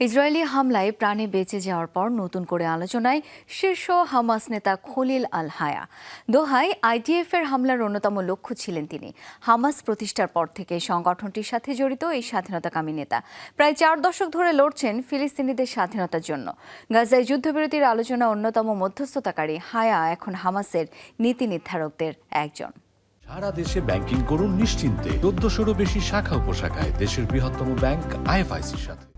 Israeli হামলায় প্রাণে বেঁচে যাওয়ার পর নতুন করে আলোচনায় শীর্ষ হামাস নেতা খলিল আল হায়া। দোহায় আইডিএফ এর হামলার অন্যতম লক্ষ্য ছিলেন তিনি। হামাস প্রতিষ্ঠার পর থেকে সংগঠনটির সাথে জড়িত এই স্বাধীনতাকামী নেতা। প্রায় চার দশক ধরে লড়ছেন ফিলিস্তিনিদের স্বাধীনতার জন্য। গাজায় যুদ্ধবিরতির আলোচনা অন্যতম মধ্যস্থতাকারী হায়া এখন হামাসের নীতি নির্ধারকদের একজন। সারা দেশে ব্যাংকিং করুন নিশ্চিন্তে। চোদ্দশোরও বেশি শাখা উপশাখায় দেশের বৃহত্তম ব্যাংক আইএফআইসির সাথে।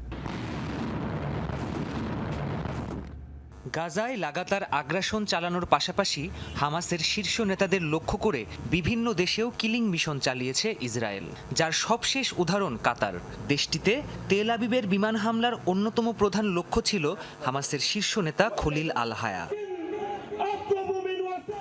গাজায় লাগাতার আগ্রাসন চালানোর পাশাপাশি হামাসের শীর্ষ নেতাদের লক্ষ্য করে বিভিন্ন দেশেও কিলিং মিশন চালিয়েছে ইসরায়েল, যার সবশেষ উদাহরণ কাতার। দেশটিতে তেল আবিবের বিমান হামলার অন্যতম প্রধান লক্ষ্য ছিল হামাসের শীর্ষ নেতা খলিল আল হায়া।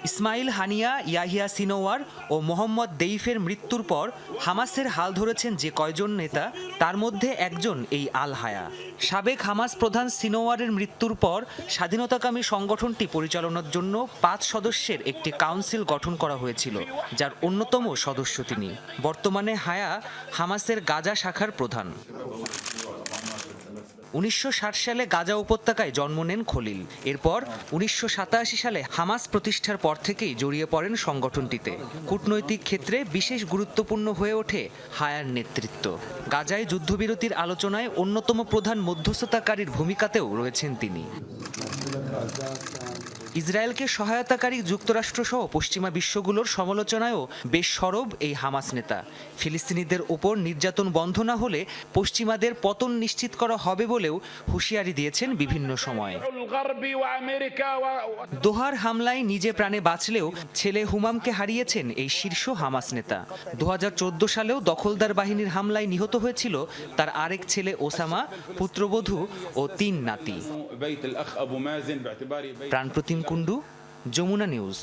ইসমাইল হানিয়া, ইয়াহিয়া সিনোয়ার ও মোহাম্মদ দেইফের মৃত্যুর পর হামাসের হাল ধরেছেন যে কয়জন নেতা, তার মধ্যে একজন এই আল হায়া। সাবেক হামাস প্রধান সিনোয়ারের মৃত্যুর পর স্বাধীনতাকামী সংগঠনটি পরিচালনার জন্য পাঁচ সদস্যের একটি কাউন্সিল গঠন করা হয়েছিল, যার অন্যতম সদস্য তিনি। বর্তমানে হায়া হামাসের গাজা শাখার প্রধান। উনিশশো ষাট সালে গাজা উপত্যকায় জন্ম নেন খলিল। এরপর উনিশশো সাতাশি সালে হামাস প্রতিষ্ঠার পর থেকেই জড়িয়ে পড়েন সংগঠনটিতে। কূটনৈতিক ক্ষেত্রে বিশেষ গুরুত্বপূর্ণ হয়ে ওঠে হায়ার নেতৃত্ব। গাজায় যুদ্ধবিরতির আলোচনায় অন্যতম প্রধান মধ্যস্থতাকারীর ভূমিকাতেও রয়েছেন তিনি। ইসরায়েলকে সহায়তাকারী যুক্তরাষ্ট্রসহ পশ্চিমা বিশ্বগুলোর সমালোচনায়ও বেশ সরব এই হামাস নেতা। ফিলিস্তিনিদের ওপর নির্যাতন বন্ধ না হলে পশ্চিমাদের পতন নিশ্চিত করা হবে বলেও হুঁশিয়ারি দিয়েছেন বিভিন্ন সময়ে। দোহার হামলায় নিজে প্রাণে বাঁচলেও ছেলে হুমামকে হারিয়েছেন এই শীর্ষ হামাস নেতা। দু হাজার চোদ্দ সালেও দখলদার বাহিনীর হামলায় নিহত হয়েছিল তার আরেক ছেলে ওসামা পুত্রবধূ ও তিন নাতি। প্রাণপ্রতিম কুণ্ডু যমুনা নিউজ।